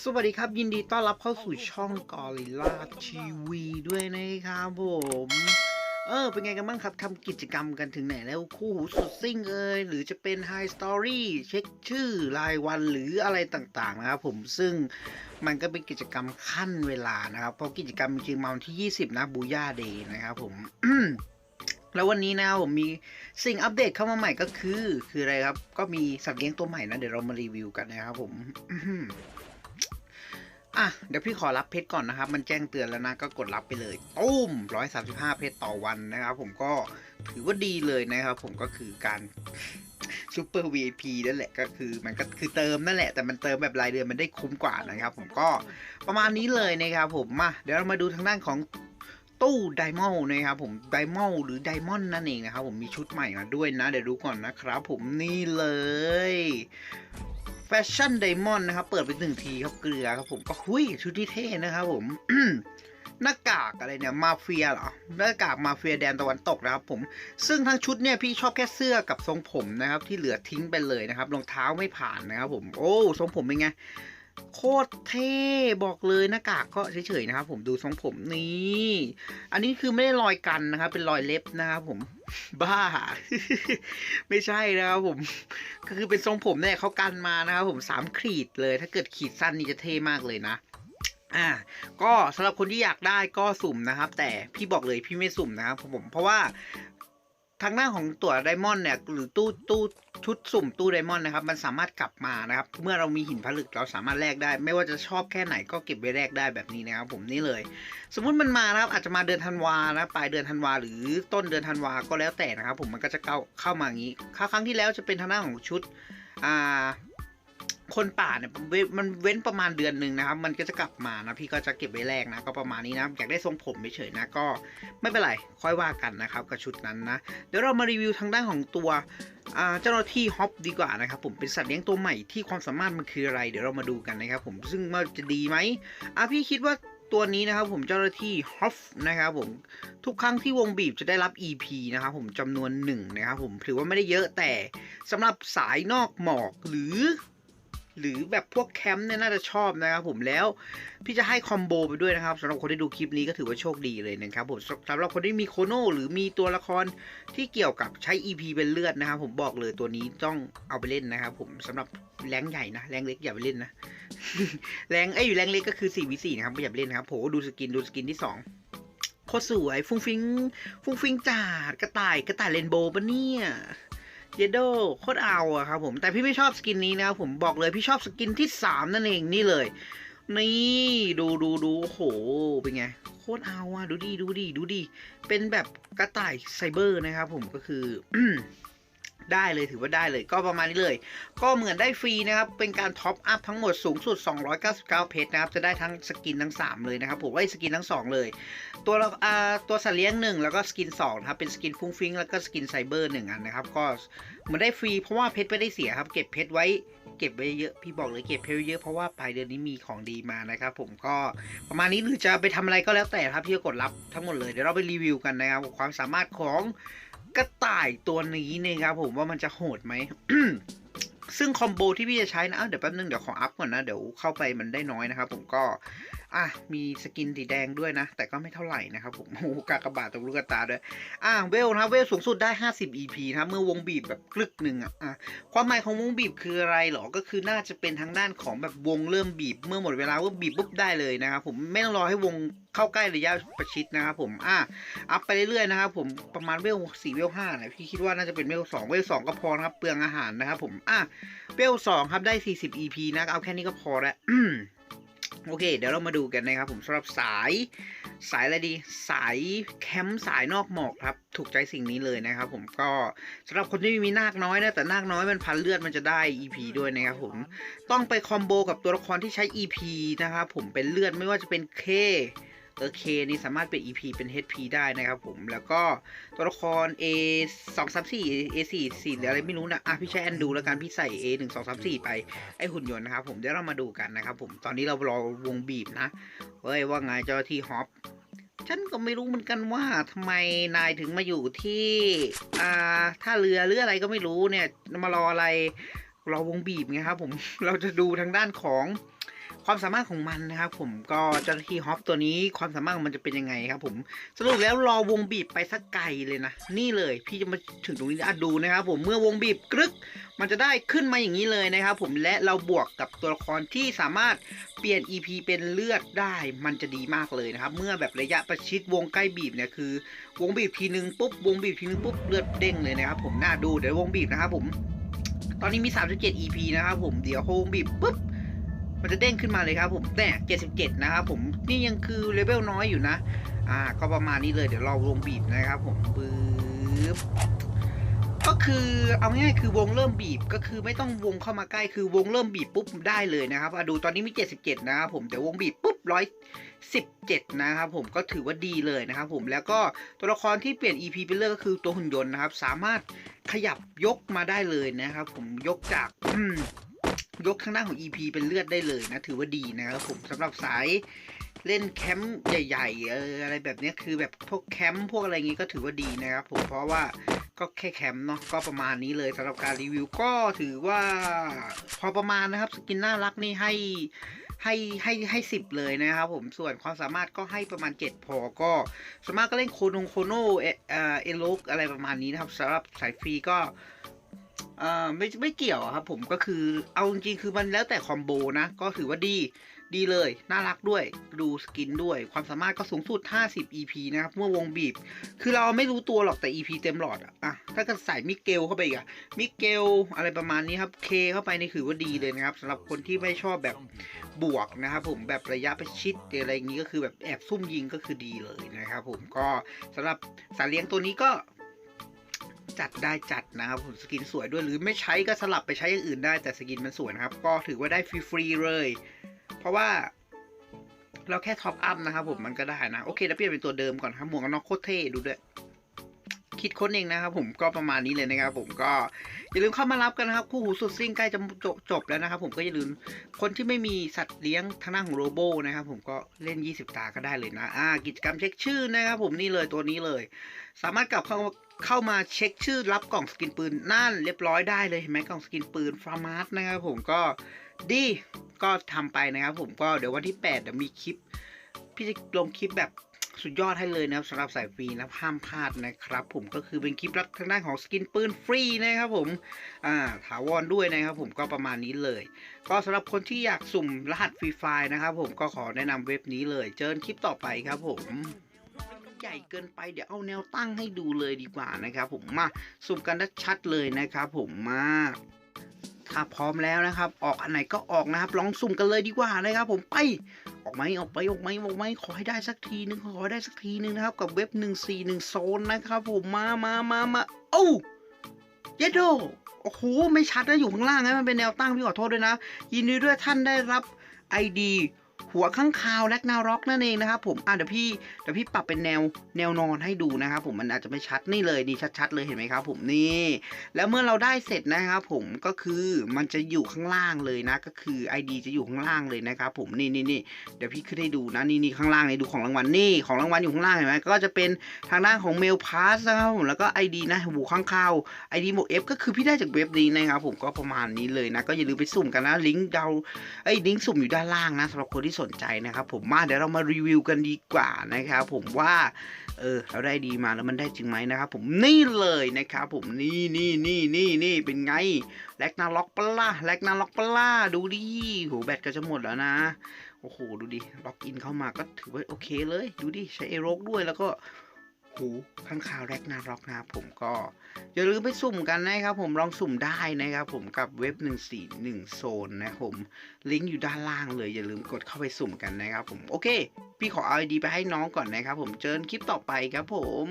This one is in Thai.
สวัสดีครับ ยินดีต้อนรับเข้าสู่ช่องกอริลลาทีวีด้วยนะครับผม เออ เป็นไงกันบ้างครับทำกิจกรรมกันถึงไหนแล้วคู่หูสุดซิ่งเอ่ยหรือจะเป็น High Story เช็คชื่อรายวันหรืออะไรต่างๆนะครับผมซึ่งมันก็เป็นกิจกรรมขั้นเวลานะครับ เพราะกิจกรรมจริงๆมาวันที่ 20 นะบูย่าเดย์นะครับผมแล้ววันนี้นะผมมีสิ่งอัปเดตเข้ามาใหม่ก็คือ คืออะไรครับ ก็มีสัตว์เลี้ยงตัวใหม่นะ เดี๋ยวเรามารีวิวกันนะครับผม อะเดี๋ยวพี่ขอรับเพชรก่อนนะครับ มันแจ้งเตือนแล้วนะก็กดรับไปเลยตุ้ม135เพชรต่อวันนะครับ ผมก็ถือว่าดีเลยนะครับ ผมก็คือการซูเปอร์ VIP นั่นแหละก็คือมันก็คือเติมนั่นแหละแต่มันเติมแบบรายเดือนมันได้คุ้มกว่านะครับ ผมก็ประมาณนี้เลยนะครับ ผมมาเดี๋ยวเรามาดูทางด้านของตู้ไดมอนด์นะครับผมไดมอนด์หรือไดมอนด์นั่นเองนะครับผมมีชุดใหม่มาด้วยนะ เดี๋ยวดูก่อนนะครับ ผมนี่เลย แฟชั่นไดมอนด์นะครับ เปิดไปหนึ่งทีครับเกลือครับผมก็หุยชุดที่เท่นะครับผมหน้ากากอะไรเนี่ยมาเฟียเหรอหน้ากากมาเฟียแดนตะวันตกนะครับผมซึ่งทั้งชุดเนี่ยพี่ชอบแค่เสื้อกับทรงผมนะครับ ที่เหลือทิ้งไปเลยนะครับรองเท้าไม่ผ่านนะครับผม โอ้ทรงผมเป็นไง โคตรเท่บอกเลยหน้ากากก็เฉยๆนะครับ ผมดูทรงผมนี่อันนี้คือไม่ได้รอยกันนะครับ เป็นรอยเล็บนะครับผมบ้า ไม่ใช่นะครับผม ก็คือเป็นทรงผมเนี่ยเขากันมานะครับผมสามขีดเลย ถ้าเกิดขีดสั้นนี่จะเท่มากเลยนะอ่าก็สำหรับคนที่อยากได้ก็สุ่มนะครับ แต่พี่บอกเลยพี่ไม่สุ่มนะครับผมเพราะว่า ทางหน้าของตัวไดมอนด์เนี่ยหรือตู้ตู้ชุดสุ่มตู้ไดมอนด์นะครับมันสามารถกลับมานะครับเมื่อเรามีหินผลึกเราสามารถแลกได้ ไม่ว่าจะชอบแค่ไหนก็เก็บไว้แลกได้แบบนี้นะครับผมนี่เลย สมมุติมันมานะครับอาจจะมาเดือนธันวานะปลายเดือนธันวาหรือต้นเดือนธันวาก็แล้วแต่นะครับผมมันก็จะเข้าเข้ามาอย่างนี้ครั้งที่แล้วจะเป็นทางหน้าของชุดอ่า คนป่าเนี่ยมันเว้นประมาณเดือนหนึ่งนะครับ มันก็จะกลับมานะพี่ก็จะเก็บไว้แรกนะ ก็ประมาณนี้นะอยากได้ทรงผมเฉยๆนะก็ไม่เป็นไรค่อยว่ากันนะครับกับชุดนั้นนะเดี๋ยวเรามารีวิวทางด้านของตัวเจ้าหน้าที่ฮอปดีกว่านะครับผมเป็นสัตว์เลี้ยงตัวใหม่ที่ความสามารถมันคืออะไร เดี๋ยวเรามาดูกันนะครับผมซึ่งมันจะดีไหมอะพี่คิดว่าตัวนี้นะครับผมเจ้าหน้าที่ฮอปนะครับผมทุกครั้งที่วงบีบจะได้รับ EP นะครับผมจำนวนหนึ่งนะครับผมถือว่าไม่ได้เยอะแต่สำหรับสายนอกหมอกหรือ หรือแบบพวกแคมป์เนี่ยน่าจะชอบนะครับผมแล้วพี่จะให้คอมโบไปด้วยนะครับสำหรับคนที่ดูคลิปนี้ก็ถือว่าโชคดีเลยนะครับผมสำหรับคนที่มีโคโน่หรือมีตัวละครที่เกี่ยวกับใช้ EP เป็นเลือดนะครับผมบอกเลยตัวนี้ต้องเอาไปเล่นนะครับผมสำหรับแรงใหญ่นะแรงเล็กอย่าไปเล่นนะแรงเอ้อยู่แรงเล็กก็คือ 4v4 นะครับไม่อย่าไปเล่นนะครับโหดูสกินดูสกินที่สองโคตรสวย ฟุ้งฟิงฟุ้งฟิงจัดกระต่ายกระต่ายเรนโบว์ปะเนี่ย เยโดโคตรเอาอะครับผมแต่พี่ไม่ชอบสกินนี้นะครับผมบอกเลยพี่ชอบสกินที่สามนั่นเองนี่เลย นี่ดูดูดูโอ้โหเป็นไงโคตรเอาอะดูดีดูดีดูดีเป็นแบบกระต่ายไซเบอร์นะครับผมก็คือ ได้เลยถือว่าได้เลยก็ประมาณนี้เลย ก็เหมือนได้ฟรีนะครับ เป็นการท็อปอัพทั้งหมดสูงสุด 299 เพชรนะครับ จะได้ทั้งสกินทั้ง 3 เลยนะครับ ผมว่าสกินทั้ง 2 เลย ตัวละอ่าตัวสัตว์เลี้ยงหนึ่งแล้วก็สกิน2นะครับเป็นสกินฟุ้งฟิ้งแล้วก็สกินไซเบอร์หนึ่งอันนะครับ ก็เหมือนได้ฟรีเพราะว่าเพชรไม่ได้เสียครับ เก็บเพชรไว้เก็บไว้เยอะพี่บอกเลยเก็บเพชรเยอะเพราะว่าปลายเดือนนี้มีของดีมานะครับผมก็ประมาณนี้หรือจะไปทำอะไรก็แล้วแต่ครับพี่ก็กดรับทั้งหมดเลยเดี๋ยวเราไปรีวิวกันนะครับความสามารถของ กระต่ายตัวนี้นะครับผมว่ามันจะโหดไหม ซึ่งคอมโบที่พี่จะใช้นะเดี๋ยวแป๊บนึงเดี๋ยวขออัพก่อนนะ เดี๋ยวเข้าไปมันได้น้อยนะครับผมก็ อะมีสกินสีแดงด้วยนะ แต่ก็ไม่เท่าไหร่นะครับผมโอ้โหกากบาทตรงลูกตาด้วย อะเวลนะเวลสูงสุดได้ 50 EP นะเมื่อวงบีบแบบกลึกหนึ่งอะอะความหมายของวงบีบคืออะไรหรอก็คือน่าจะเป็นทางด้านของแบบวงเริ่มบีบ เมื่อหมดเวลาว่าบีบปุ๊บได้เลยนะครับผมไม่ต้องรอให้วง เข้าใกล้ระยะประชิดนะครับผมอะอัพไปเรื่อยๆนะครับผมประมาณเวลสี่เวลห้านะพี่คิดว่าน่าจะเป็นเวลสองเวลสองก็พอนะครับเปลืองอาหารนะครับผมอะเวลสองครับได้40 EP นะเอาแค่นี้ก็พอแล้วโอเค เดี๋ยวเรามาดูกันนะครับผมสำหรับสายสายอะไรดี สายแคมป์สายนอกหมอกครับ ถูกใจสิ่งนี้เลยนะครับผมก็สำหรับคนที่มีนาคน้อยนะแต่นาคน้อยมันพันเลือดมันจะได้ EP ด้วยนะครับผมต้องไปคอมโบกับตัวละครที่ใช้ EP นะครับผมเป็นเลือดไม่ว่าจะเป็น K เออ K นี่สามารถเป็น EP เป็น HP ได้นะครับผม แล้วก็ตัวละคร A 2 3 4 A 4 4หรืออะไรไม่รู้นะ อะพี่ใช้แอนดูแล้วกันพี่ใส่ A 1 2 3 4 ไป ไอหุ่นยนต์นะครับผม เดี๋ยวเรามาดูกันนะครับผม ตอนนี้เรารอวงบีบนะ เฮ้ยว่าไงเจ้าหน้าที่ฮอปฉันก็ไม่รู้เหมือนกันว่าทำไมนายถึงมาอยู่ที่อ่าท่าเรือหรืออะไรก็ไม่รู้เนี่ย มารออะไร รอวงบีบไงครับผม เราจะดูทางด้านของ ความสามารถของมันนะครับ ผมก็เจ้าหน้าที่ฮอปตัวนี้ความสามารถของมันจะเป็นยังไงครับ ผมสรุปแล้วรอวงบีบไปสักไกลเลยนะนี่เลยพี่จะมาถึงตรงนี้อะดูนะครับ ผมเมื่อวงบีบกรึก มันจะได้ขึ้นมาอย่างนี้เลยนะครับ ผมและเราบวกกับตัวละครที่สามารถเปลี่ยน EP เป็นเลือดได้ มันจะดีมากเลยนะครับ เมื่อแบบระยะประชิดวงใกล้บีบเนี่ยคือ วงบีบทีนึงปุ๊บวงบีบทีนึงปุ๊บเลือดเด้งเลยนะครับ ผมน่าดูเดี๋ยววงบีบนะครับ ผม ตอนนี้มี 37 EP นะครับ ผมเดี๋ยววงบีบปุ๊บ มันจะเด้งขึ้นมาเลยครับผมแต่77 นะครับผมนี่ยังคือเลเวลน้อยอยู่นะ อ่า ก็ประมาณนี้เลยเดี๋ยวเราวงบีบนะครับผมปึ๊บก็คือเอาง่ายๆคือวงเริ่มบีบก็คือไม่ต้องวงเข้ามาใกล้คือวงเริ่มบีบปุ๊บได้เลยนะครับอะดูตอนนี้มี 77 นะครับผมแต่วงบีบปุ๊บร้อยสิบเจ็ดนะครับผมก็ถือว่าดีเลยนะครับผมแล้วก็ตัวละครที่เปลี่ยน EP ไปเรื่อยก็คือตัวหุ่นยนต์นะครับ สามารถขยับยกมาได้เลยนะครับผมยกจาก ยกข้างหน้าของ EP เป็นเลือดได้เลยนะ ถือว่าดีนะครับผมสำหรับสายเล่นแคมป์ใหญ่ๆเอออะไรแบบนี้คือแบบพวกแคมป์พวกอะไรงี้ก็ถือว่าดีนะครับผมเพราะว่าก็แค่แคมป์เนาะก็ประมาณนี้เลยสำหรับการรีวิวก็ถือว่าพอประมาณนะครับสกินน่ารักนี่ให้ให้ให้ให้สิบเลยนะครับผมส่วนความสามารถก็ให้ประมาณ 7 พอก็สามารถก็เล่นโคโนโคโนเอเอเอโลกอะไรประมาณนี้นะครับสำหรับสายฟรีก็ อ่อไม่ไม่เกี่ยวครับผมก็คือเอาจริงคือมันแล้วแต่คอมโบนะ ก็ถือว่าดีดีเลย น่ารักด้วยดูสกินด้วย ความสามารถก็สูงสุด 50 EP นะครับเมื่อวงบีบ คือเราไม่รู้ตัวหรอกแต่ EP เต็มหลอดอะอะถ้ากิดใส่มิเกลเข้าไปอีกอะมิเกลอะไรประมาณนี้ครับเคเข้าไปนี่ถือว่าดีเลยนะครับสำหรับคนที่ไม่ชอบแบบบวกนะครับผมแบบระยะประชิดอะไรอย่างนี้ก็คือแบบแอบซุ่มยิงก็คือดีเลยนะครับผมก็สำหรับสัตว์เลี้ยงตัวนี้ก็ จัดได้จัดนะครับผมสกินสวยด้วยหรือไม่ใช้ก็สลับไปใช้อย่างอื่นได้แต่สกินมันสวยนะครับ ก็ถือว่าได้ฟรีๆเลย เพราะว่าเราแค่ท็อปอัพนะครับผมมันก็ได้นะ โอเคแล้วเปลี่ยนเป็นตัวเดิมก่อนครับหมวกกันน็อกโคตรเท่ดูด้วยคิดค้นเองนะครับผมก็ประมาณนี้เลยนะครับผมก็อย่าลืมเข้ามารับกันนะครับคู่หูสุดซิ่งใกล้จะจบจบแล้วนะครับผมก็อย่าลืมคนที่ไม่มีสัตว์เลี้ยงทางด้านของโรโบนะครับผมก็เล่น 20 ตาก็ได้เลยนะอ่ากิจกรรมเช็คชื่อนะครับผมนี่เลยตัวนี้เลย สามารถกลับเข้า เข้ามาเช็คชื่อรับกล่องสกินปืนนั่นเรียบร้อยได้เลยเห็นไหมกล่องสกินปืนฟาร์มาร์สนะครับผมก็ดีก็ทำไปนะครับผมก็เดี๋ยววันที่8เดี๋ยวมีคลิป พี่จะลงคลิปแบบสุดยอดให้เลยนะครับสำหรับสายฟรีนะห้ามพลาดนะครับ ผมก็คือเป็นคลิปรับทางด้านของสกินปืนฟรีนะครับผมอ่าถาวรด้วยนะครับผมก็ประมาณนี้เลย ก็สำหรับคนที่อยากสุ่มรหัสฟรีไฟล์นะครับผมก็ขอแนะนำเว็บนี้เลย เจอกันคลิปต่อไปครับผม ใหญ่เกินไปเดี๋ยวเอาแนวตั้งให้ดูเลยดีกว่านะครับ ผมมาสุ่มกันชัดเลยนะครับ ผมมาถ้าพร้อมแล้วนะครับ ออกอันไหนก็ออกนะครับ ลองสุ่มกันเลยดีกว่านะครับ ผมไปออกไหมออกไปออกไหมออกไหมขอให้ได้สักทีนึงขอให้ได้สักทีนึงนะครับ กับเว็บ141โซนนะครับ ผมมามามามาโอ้เยโดโอ้โหไม่ชัดนะอยู่ข้างล่างนะมันเป็นแนวตั้งพี่ขอโทษด้วยนะ ยินดีด้วยท่านได้รับ ID หัวข้างคาวแลกนาร็อกนั่นเองนะครับผมอะเดี๋ยวพี่เดี๋ยวพี่ปรับเป็นแนวแนวนอนให้ดูนะครับผมมันอาจจะไม่ชัดนี่เลยนี่ชัดๆเลยเห็นไหมครับผมนี่แล้วเมื่อเราได้เสร็จนะครับผมก็คือมันจะอยู่ข้างล่างเลยนะก็คือ ID จะอยู่ข้างล่างเลยนะครับผมนี่นี่นี่เดี๋ยวพี่ขึ้นให้ดูนะนี่นี่ข้างล่างนี่ดูของรางวัลนี่ของรางวัลอยู่ข้างล่างเห็นไหมก็จะเป็นทางด้านของเมลพาสนะครับผมแล้วก็ ID นะหัวข้างคาว ID หมวก F ก็คือพี่ได้จากเว็บนี้นะครับผมก็ประมาณนี้เลยนะก็อย่าลืมไปสุ่มกันนะลิงก์ดาวไอ้ลิงก์สุ่มอยู่ด้านล่างนะสำหรับคนที่สนใจนะครับ ผมมาเดี๋ยวเรามารีวิวกันดีกว่านะครับผมว่าเออเราได้ดีมาแล้วมันได้จริงไหมนะครับผมนี่เลยนะครับผมนี่นี่นี่นี่นี่เป็นไงแลกนาล็อกปล่าแลกนาล็อกปล่าดูดิโหแบตก็จะหมดแล้วนะโอ้โหดูดิล็อกอินเข้ามาก็ถือว่าโอเคเลย ดูดิใช้เอโรกด้วยแล้วก็ หูข้างข่าวแรกนาร็อกนะครับผมก็อย่าลืมไปสุ่มกันนะครับผมลองสุ่มได้นะครับผมกับเว็บ 141 โซนนะผมลิงก์อยู่ด้านล่างเลย อย่าลืมกดเข้าไปสุ่มกันนะครับผมโอเค พี่ขอเอาไอดีไปให้น้องก่อนนะครับผมเจอกันคลิปต่อไปครับผม